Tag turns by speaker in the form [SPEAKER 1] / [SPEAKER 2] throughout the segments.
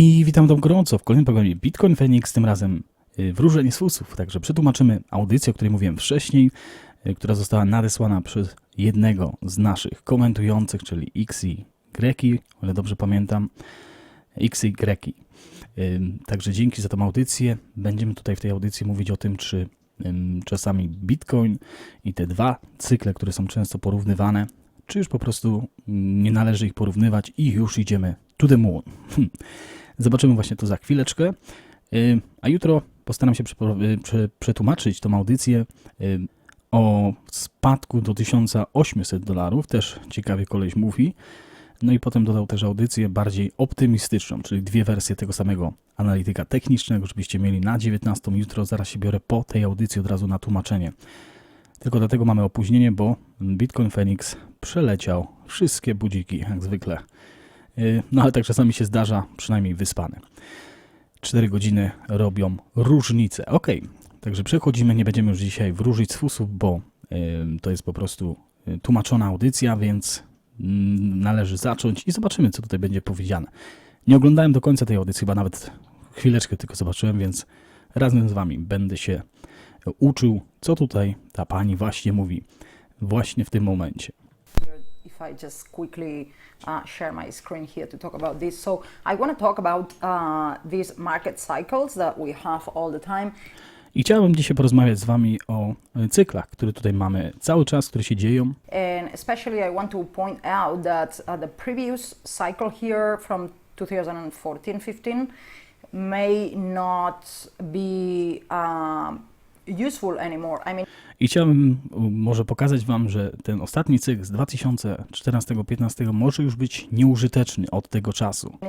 [SPEAKER 1] I witam Wam gorąco w kolejnym programie Bitcoin Phoenix, tym razem y, wróżenie z fusów. Także przetłumaczymy audycję, o której mówiłem wcześniej, y, która została nadesłana przez jednego z naszych komentujących, czyli XY o ile dobrze pamiętam, XY Także dzięki za tą audycję. Będziemy tutaj w tej audycji mówić o tym, czy czasami Bitcoin i te dwa cykle, które są często porównywane, czy już po prostu mm, nie należy ich porównywać i już idziemy to the moon. Zobaczymy właśnie to za chwileczkę. Ym, A jutro postaram się y, prze- przetłumaczyć tą audycję ym, o spadku do 1800 dolarów. Też ciekawie koleś mówi. No i potem dodał też audycję bardziej optymistyczną, czyli dwie wersje tego samego analityka technicznego, żebyście mieli na 19 jutro. Zaraz się biorę po tej audycji od razu na tłumaczenie. Tylko dlatego mamy opóźnienie, bo Bitcoin Phoenix przeleciał wszystkie budziki, jak zwykle. Yy, No ale tak czasami się zdarza, przynajmniej wyspany. 4 godziny robią różnicę. Ok, także przechodzimy, nie będziemy już dzisiaj wróżyć z fusów, bo yy, to jest po prostu yy, tłumaczona audycja, więc mm, należy zacząć i zobaczymy, co tutaj będzie powiedziane. Nie oglądałem do końca tej audycji, chyba nawet chwileczkę tylko zobaczyłem, więc razem z Wami będę się uczył, co tutaj ta pani właśnie mówi, właśnie w tym momencie.
[SPEAKER 2] If I just quickly uh, share my screen here to talk about this. So I want to talk about uh, these market cycles that we have all the time.
[SPEAKER 1] I chciałbym dzisiaj porozmawiać z Wami o cyklach, które tutaj mamy cały czas, które się dzieją.
[SPEAKER 2] And especially I want to point out that uh, the previous cycle here from 2014-15 may not be um, useful anymore. I mean,
[SPEAKER 1] I chciałbym może pokazać Wam, że ten ostatni cykl z 2014-15 może już być nieużyteczny od tego czasu.
[SPEAKER 2] I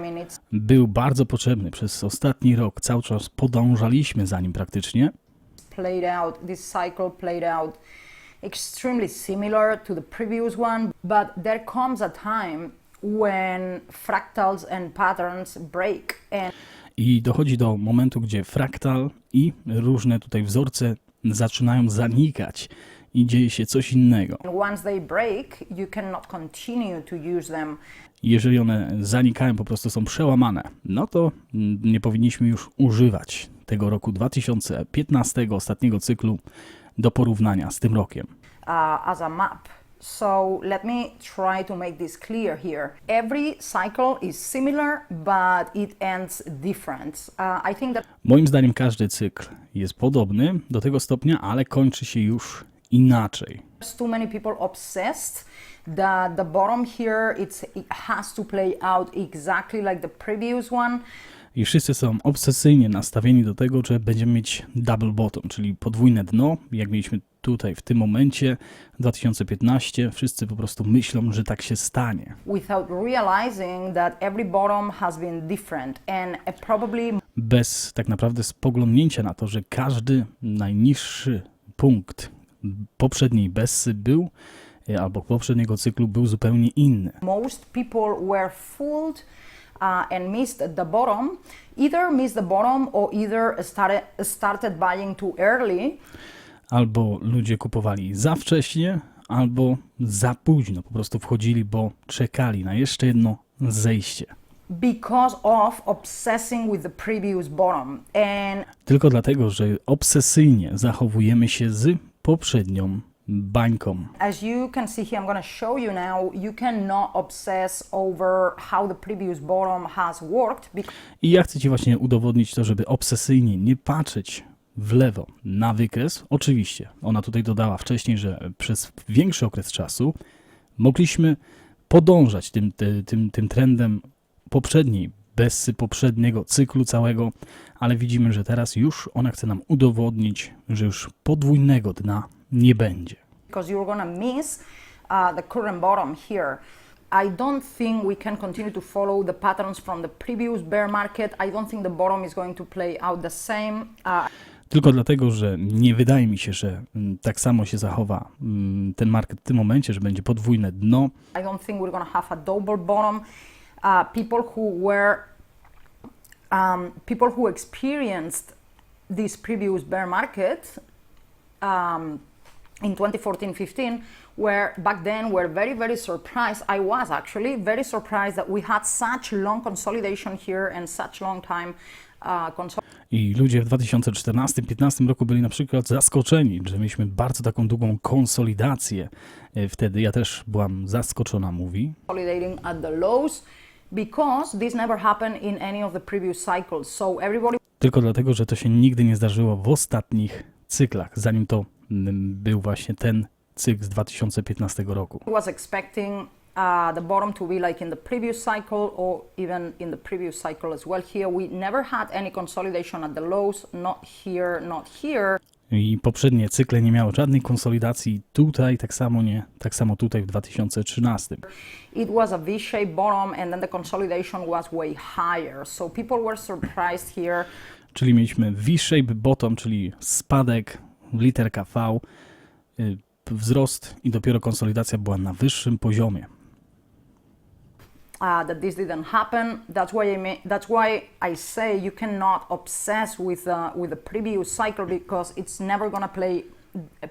[SPEAKER 2] mean,
[SPEAKER 1] Był bardzo potrzebny przez ostatni rok, cały czas podążaliśmy za nim praktycznie.
[SPEAKER 2] played out, this cycle played out extremely similar to the previous one, but there comes a time when fractals and patterns break. And
[SPEAKER 1] I dochodzi do momentu, gdzie fraktal i różne tutaj wzorce zaczynają zanikać i dzieje się coś innego. Jeżeli one zanikają, po prostu są przełamane, no to nie powinniśmy już używać tego roku 2015, ostatniego cyklu, do porównania z tym rokiem.
[SPEAKER 2] uh, as a map. So let me try to make this clear here. Every cycle is similar, but it ends different. Uh, I think that
[SPEAKER 1] Moim zdaniem każdy cykl jest podobny do tego stopnia, ale kończy się już inaczej.
[SPEAKER 2] there's too many people obsessed that the bottom here it's, it has to play out exactly like the previous one.
[SPEAKER 1] I wszyscy są obsesyjnie nastawieni do tego, że będziemy mieć double bottom, czyli podwójne dno, jak mieliśmy tutaj w tym momencie 2015. Wszyscy po prostu myślą, że tak się stanie.
[SPEAKER 2] without realizing that every bottom has been different and probably
[SPEAKER 1] Bez tak naprawdę spoglądnięcia na to, że każdy najniższy punkt poprzedniej Bessy był, e, albo poprzedniego cyklu był zupełnie inny.
[SPEAKER 2] most people were fooled uh, and missed the bottom either missed the bottom or either started started buying too early
[SPEAKER 1] Albo ludzie kupowali za wcześnie, albo za późno. Po prostu wchodzili, bo czekali na jeszcze jedno zejście.
[SPEAKER 2] because of obsessing with the previous bottom and
[SPEAKER 1] Tylko dlatego, że obsesyjnie zachowujemy się z poprzednią bańką.
[SPEAKER 2] as you can see here i'm going to show you now you cannot obsess over how the previous bottom has worked
[SPEAKER 1] I ja chcę Ci właśnie udowodnić to, żeby obsesyjnie nie patrzeć w lewo na wykres. Oczywiście, ona tutaj dodała wcześniej, że przez większy okres czasu mogliśmy podążać tym, ty- tym, tym trendem poprzedniej, bez poprzedniego cyklu całego, ale widzimy, że teraz już ona chce nam udowodnić, że już podwójnego dna nie będzie.
[SPEAKER 2] because you're to miss uh, the current bottom here. I don't think we can continue to follow the patterns from the previous bear market. I don't think the bottom is going to play out the same. Uh,
[SPEAKER 1] Tylko dlatego, że nie wydaje mi się, że mm, tak samo się zachowa mm, ten market w tym momencie, że będzie podwójne dno.
[SPEAKER 2] I don't think we're to have a double bottom. Uh, people who were, um, people who experienced this previous bear market um, in 2014-15 where back then we're very very surprised i was actually very surprised that we had such long consolidation here and such long time uh, consolidation
[SPEAKER 1] I ludzie w 2014-2015 roku byli na przykład zaskoczeni, że mieliśmy bardzo taką długą konsolidację e, wtedy. Ja też byłam zaskoczona, mówi.
[SPEAKER 2] consolidating at the lows because this never happened in any of the previous cycles. So everybody
[SPEAKER 1] Tylko dlatego, że to się nigdy nie zdarzyło w ostatnich cyklach, zanim to mm, był właśnie ten cykl z 2015 roku.
[SPEAKER 2] was expecting uh, the bottom to be like in the previous cycle or even in the previous cycle as well. Here we never had any consolidation at the lows, not here, not here.
[SPEAKER 1] I poprzednie cykle nie miały żadnej konsolidacji. Tutaj tak samo nie, tak samo tutaj w 2013.
[SPEAKER 2] It was a V-shaped bottom and then the consolidation was way higher. So people were surprised here.
[SPEAKER 1] Czyli mieliśmy V-shape bottom, czyli spadek, literka V, y, wzrost i dopiero konsolidacja była na wyższym poziomie.
[SPEAKER 2] Uh, that this didn't happen. That's why I ma- that's why I say you cannot obsess with uh, with the previous cycle because it's never gonna play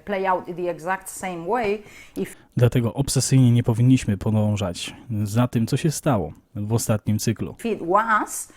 [SPEAKER 2] play out the exact same way. If
[SPEAKER 1] Dlatego obsesyjnie nie powinniśmy podążać za tym, co się stało w ostatnim cyklu.
[SPEAKER 2] it was,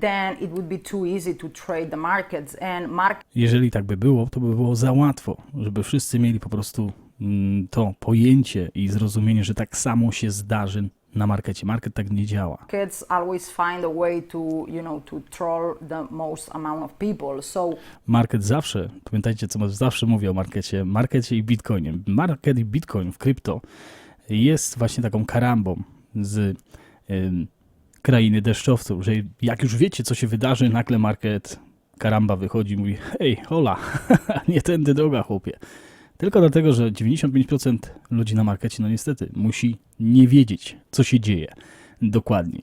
[SPEAKER 2] then it would be too easy to trade the markets and market.
[SPEAKER 1] Jeżeli tak by było, to by było za łatwo, żeby wszyscy mieli po prostu mm, to pojęcie i zrozumienie, że tak samo się zdarzy na markecie. Market tak nie działa.
[SPEAKER 2] Markets always find a way to, you know, to troll the most amount of people. So
[SPEAKER 1] Market zawsze, pamiętajcie co zawsze mówię o markecie, markecie i bitcoinie. Market i bitcoin w krypto jest właśnie taką karambą z ym, krainy deszczowców, że jak już wiecie co się wydarzy, nagle market karamba wychodzi i mówi hej, hola, nie tędy droga chłopie. Tylko dlatego, że 95% ludzi na markecie, no niestety, musi nie wiedzieć, co się dzieje dokładniej.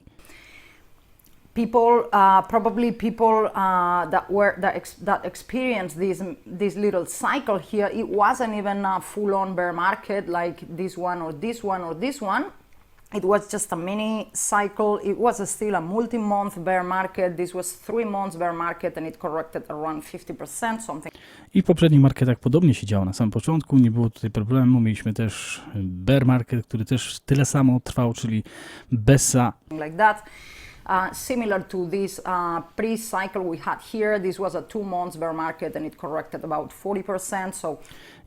[SPEAKER 2] people uh, probably people uh, that were that, ex- that experienced this this little cycle here it wasn't even a full-on bear market like this one or this one or this one it was just a mini cycle it was a still a multi-month bear market this was three months bear market and it corrected around 50% something
[SPEAKER 1] I w poprzednich marketach podobnie się działo na samym początku, nie było tutaj problemu. Mieliśmy też bear market, który też tyle samo trwał, czyli BESA.
[SPEAKER 2] like that. Uh, similar to this uh, pre-cycle we had here, this was a two months bear market and it corrected about 40%. So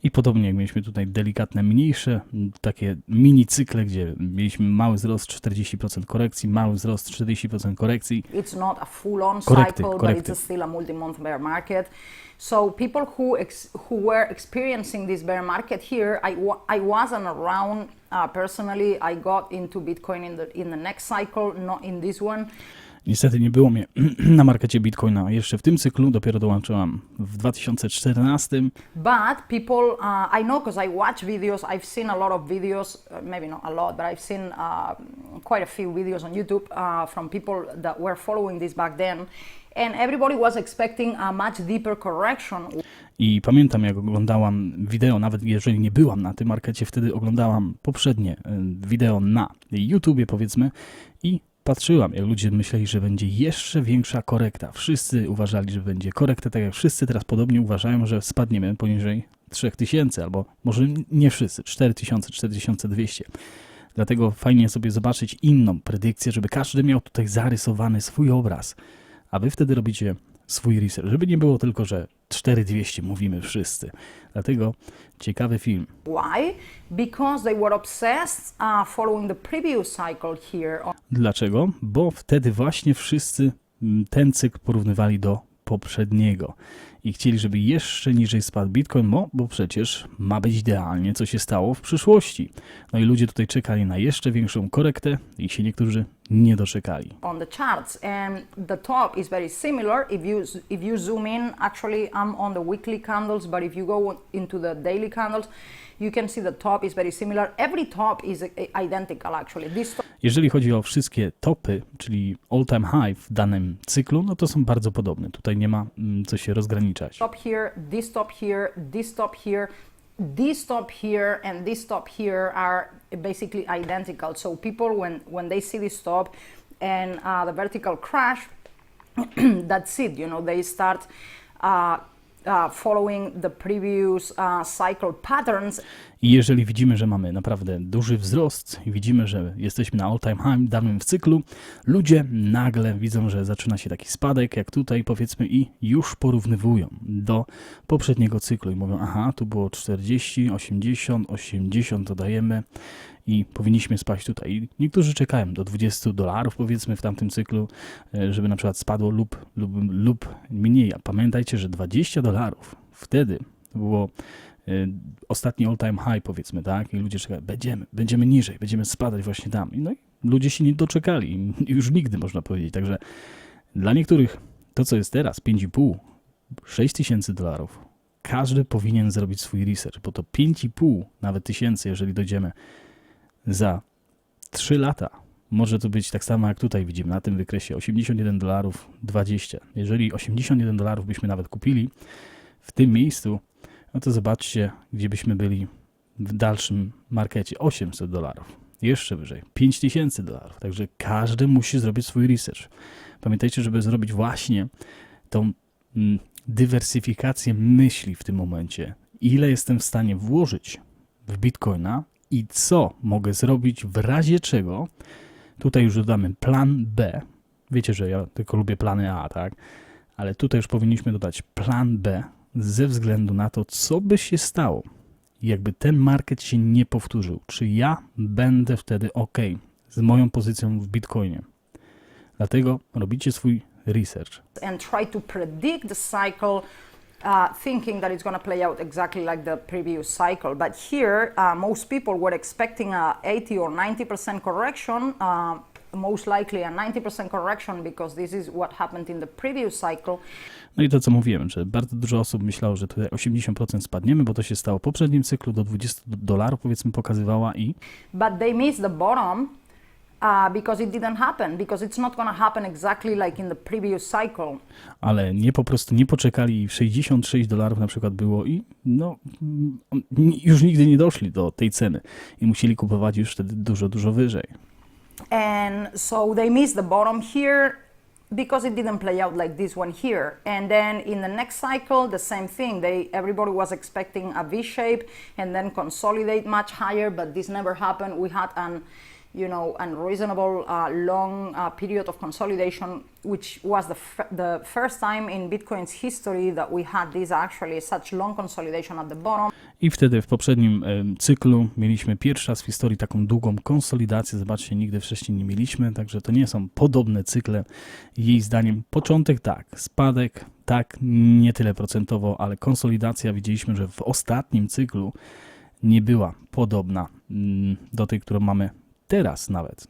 [SPEAKER 1] I podobnie jak mieliśmy tutaj delikatne, mniejsze, takie mini cykle, gdzie mieliśmy mały wzrost 40% korekcji, mały wzrost 40% korekcji.
[SPEAKER 2] it's not a full-on
[SPEAKER 1] Corrected,
[SPEAKER 2] cycle, but it's a still a multi-month bear market. So people who ex- who were experiencing this bear market here, I, I wasn't around uh, personally. I got into Bitcoin in the in the next cycle, not in this one.
[SPEAKER 1] Niestety nie było mnie na markecie Bitcoina jeszcze w tym cyklu, dopiero dołączyłam w 2014.
[SPEAKER 2] But people, uh, I know because I watch videos, I've seen a lot of videos, uh, maybe not a lot, but I've seen uh, quite a few videos on YouTube uh, from people that were following this back then.
[SPEAKER 1] I pamiętam, jak oglądałam wideo, nawet jeżeli nie byłam na tym markecie, wtedy oglądałam poprzednie y, wideo na YouTubie, powiedzmy, i patrzyłam, jak ludzie myśleli, że będzie jeszcze większa korekta. Wszyscy uważali, że będzie korekta, tak jak wszyscy teraz podobnie uważają, że spadniemy poniżej 3000, albo może nie wszyscy, 4000, 4200. Dlatego fajnie sobie zobaczyć inną predykcję, żeby każdy miał tutaj zarysowany swój obraz, a wy wtedy robicie swój research, żeby nie było tylko, że 4200 mówimy wszyscy. Dlatego ciekawy film.
[SPEAKER 2] Why? Because they were obsessed uh, following the previous cycle here.
[SPEAKER 1] Dlaczego? Bo wtedy właśnie wszyscy mm, ten cykl porównywali do poprzedniego i chcieli, żeby jeszcze niżej spadł Bitcoin, bo, bo przecież ma być idealnie, co się stało w przyszłości. No i ludzie tutaj czekali na jeszcze większą korektę i się niektórzy nie doczekali.
[SPEAKER 2] on the charts and the top is very similar if you if you zoom in actually i'm on the weekly candles but if you go into the daily candles you can see the top is very similar every top is uh, identical actually this
[SPEAKER 1] Jeżeli chodzi o wszystkie topy, czyli all-time high w danym cyklu, no to są bardzo podobne. Tutaj nie ma mm, co się rozgraniczać.
[SPEAKER 2] top here this top here this top here this top here and this top here are basically identical. So people when when they see this top and uh, the vertical crash that's it you know they start uh, following the previous uh, cycle patterns.
[SPEAKER 1] I jeżeli widzimy, że mamy naprawdę duży wzrost widzimy, że jesteśmy na all-time high, dawnym w cyklu, ludzie nagle widzą, że zaczyna się taki spadek, jak tutaj powiedzmy, i już porównywują do poprzedniego cyklu i mówią, aha, tu było 40, 80, 80 dodajemy i powinniśmy spaść tutaj. Niektórzy czekają do 20 dolarów powiedzmy w tamtym cyklu, e, żeby na przykład spadło lub, lub, lub mniej. A pamiętajcie, że 20 dolarów wtedy było y, ostatni all-time high, powiedzmy, tak? I ludzie czekają, będziemy, będziemy niżej, będziemy spadać właśnie tam. No i ludzie się nie doczekali, już nigdy można powiedzieć. Także dla niektórych to, co jest teraz, 5,5, 6 tysięcy dolarów, każdy powinien zrobić swój research, bo to 5,5 nawet tysięcy, jeżeli dojdziemy za 3 lata, może to być tak samo jak tutaj widzimy na tym wykresie 81 dolarów 20. Jeżeli 81 dolarów byśmy nawet kupili w tym miejscu, no to zobaczcie, gdzie byśmy byli w dalszym markecie. 800 dolarów. Jeszcze wyżej. 5000 dolarów. Także każdy musi zrobić swój research. Pamiętajcie, żeby zrobić właśnie tą mm, dywersyfikację myśli w tym momencie. Ile jestem w stanie włożyć w bitcoina i co mogę zrobić w razie czego. Tutaj już dodamy plan B. Wiecie, że ja tylko lubię plany A, tak? Ale tutaj już powinniśmy dodać plan B ze względu na to, co by się stało, jakby ten market się nie powtórzył. Czy ja będę wtedy ok z moją pozycją w Bitcoinie? Dlatego robicie swój research.
[SPEAKER 2] and try to predict the cycle. Uh, thinking that it's going to play out exactly like the previous cycle. But here, uh, most people were expecting a 80 or 90% correction, uh, most likely a 90% correction because this is what happened in the previous cycle.
[SPEAKER 1] No i to, co mówiłem, że bardzo dużo osób myślało, że tutaj 80% spadniemy, bo to się stało w poprzednim cyklu, do 20 dolarów powiedzmy pokazywała i
[SPEAKER 2] But they missed the bottom because it didn't happen, because it's not to happen exactly like in the previous cycle.
[SPEAKER 1] ale nie po prostu nie poczekali i 66 dolarów na przykład było i no mm, już nigdy nie doszli do tej ceny i musieli kupować już wtedy dużo, dużo wyżej.
[SPEAKER 2] And so they missed the bottom here because it didn't play out like this one here. And then in the next cycle, the same thing. They everybody was expecting a V shape and then consolidate much higher, but this never happened. We had an you know, unreasonable uh, long uh, period of consolidation, which was the, the first time in Bitcoin's history that we had this actually such long consolidation at the bottom.
[SPEAKER 1] I wtedy w poprzednim em, cyklu mieliśmy pierwszy raz w historii taką długą konsolidację. Zobaczcie, nigdy wcześniej nie mieliśmy, także to nie są podobne cykle. Jej zdaniem początek tak, spadek tak, nie tyle procentowo, ale konsolidacja widzieliśmy, że w ostatnim cyklu nie była podobna mm, do tej, którą mamy teraz nawet.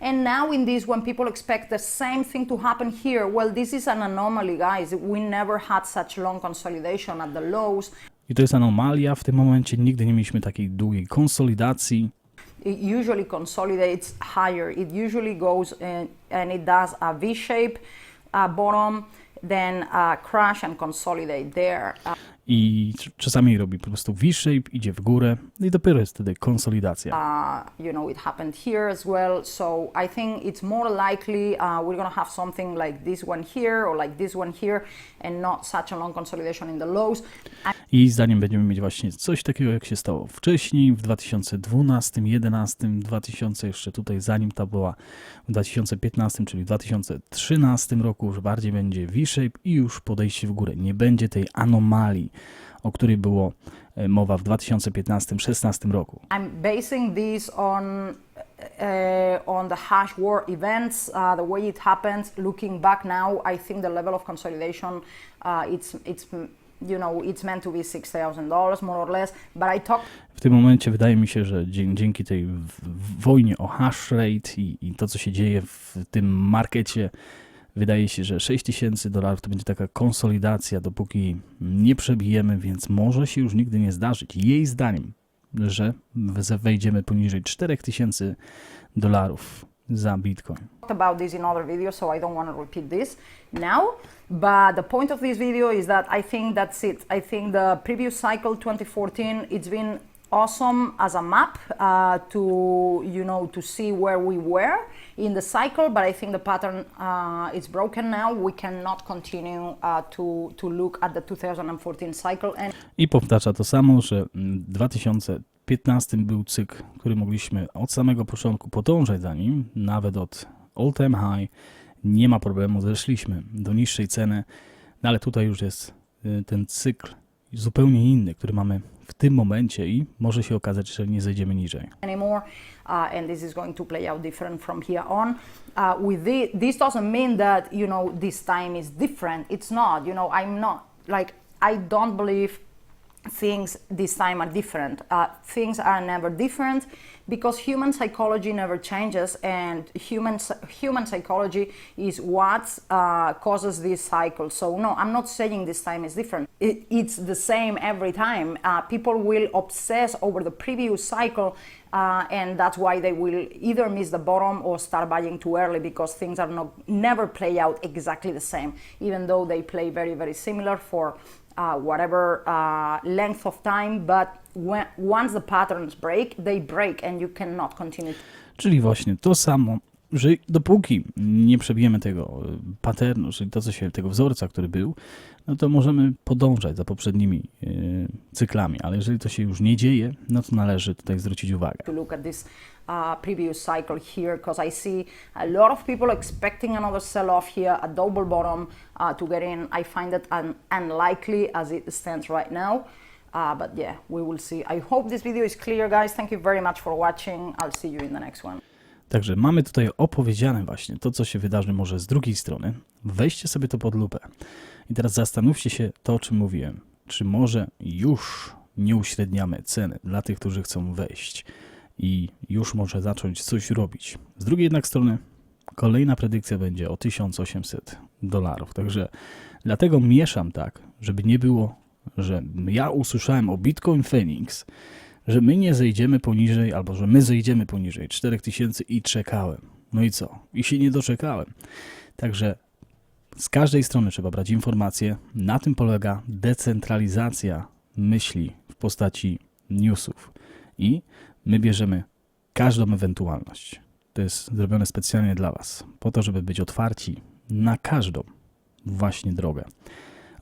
[SPEAKER 2] And now in this, when people expect the same thing to happen here, well, this is an anomaly, guys. We never had such long consolidation at the lows.
[SPEAKER 1] I to jest anomalia w tym momencie. Nigdy nie mieliśmy takiej długiej konsolidacji.
[SPEAKER 2] It usually consolidates higher. It usually goes in, and it does a V-shape uh, bottom, then uh, crash and consolidate there.
[SPEAKER 1] I cz- czasami robi po prostu V-shape, idzie w górę no i dopiero jest wtedy konsolidacja.
[SPEAKER 2] uh, you know, it happened here as well. So I think it's more likely uh, we're to have something like this one here or like this one here and not such a long consolidation in the lows.
[SPEAKER 1] I zdaniem będziemy mieć właśnie coś takiego, jak się stało wcześniej, w 2012, 2011, 2000, jeszcze tutaj zanim ta była w 2015, czyli w 2013 roku, że bardziej będzie V-shape i już podejście w górę. Nie będzie tej anomalii, o której było e, mowa w 2015-16 roku.
[SPEAKER 2] I'm basing this on uh, on the hash war events, uh, the way it happens. Looking back now, I think the level of consolidation, uh, it's it's you know it's meant to be six thousand dollars more or less. But I talked
[SPEAKER 1] W tym momencie wydaje mi się, że dzięki tej wojnie o hash rate i, i to, co się dzieje w tym markecie, wydaje się, że 6000 dolarów to będzie taka konsolidacja, dopóki nie przebijemy, więc może się już nigdy nie zdarzyć. Jej zdaniem, że wejdziemy poniżej 4000 dolarów za bitcoin.
[SPEAKER 2] about this in other videos, so I don't want to repeat this now. But the point of this video is that I think that's it. I think the previous cycle 2014, it's been awesome as a map uh, to you know to see where we were in the cycle but i think the pattern uh, is broken now. We cannot continue uh, to to look at the 2014 cycle. And
[SPEAKER 1] I powtarza to samo, że mm, w 2015 był cykl, który mogliśmy od samego początku podążać za nim, nawet od all time high. Nie ma problemu, zeszliśmy do niższej ceny, no ale tutaj już jest y, ten cykl zupełnie inny, który mamy w tym momencie i może się okazać, że nie zejdziemy niżej.
[SPEAKER 2] anymore, uh, and this is going to play out different from here on. Uh, with the, this doesn't mean that you know this time is different. It's not. You know, I'm not like I don't believe things this time are different. Uh, things are never different because human psychology never changes, and human human psychology is what uh, causes this cycle. So no, I'm not saying this time is different. It, it's the same every time. Uh, people will obsess over the previous cycle. Uh, and that's why they will either miss the bottom or start buying too early because things are not never play out exactly the same, even though they play very very similar for uh, whatever uh, length of time. But when, once the patterns break, they break, and you cannot continue.
[SPEAKER 1] Czyli właśnie to samo, że dopóki nie przebijemy tego y, paternu, czyli to, co się, tego wzorca, który był, no to możemy podążać za poprzednimi y, cyklami, ale jeżeli to się już nie dzieje, no to należy tutaj zwrócić uwagę.
[SPEAKER 2] uh, previous cycle here because I see a lot of people expecting another sell off here, a double bottom uh, to get in. I find it un- unlikely as it stands right now. Uh, but yeah, we will see. I hope this video is clear, guys. Thank you very much for watching. I'll see you in the next one.
[SPEAKER 1] Także mamy tutaj opowiedziane właśnie to, co się wydarzy może z drugiej strony. Weźcie sobie to pod lupę. I teraz zastanówcie się to, o czym mówiłem. Czy może już nie uśredniamy ceny dla tych, którzy chcą wejść i już może zacząć coś robić. Z drugiej jednak strony kolejna predykcja będzie o 1800 dolarów. Także dlatego mieszam tak, żeby nie było, że ja usłyszałem o Bitcoin Phoenix, że my nie zejdziemy poniżej, albo że my zejdziemy poniżej 4000 i czekałem. No i co? I się nie doczekałem. Także z każdej strony trzeba brać informacje. Na tym polega decentralizacja myśli w postaci newsów. I my bierzemy każdą ewentualność. To jest zrobione specjalnie dla Was, po to, żeby być otwarci na każdą właśnie drogę.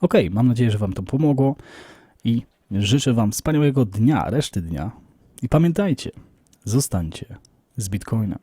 [SPEAKER 1] Ok, mam nadzieję, że Wam to pomogło i życzę Wam wspaniałego dnia, reszty dnia. I pamiętajcie, zostańcie z Bitcoinem.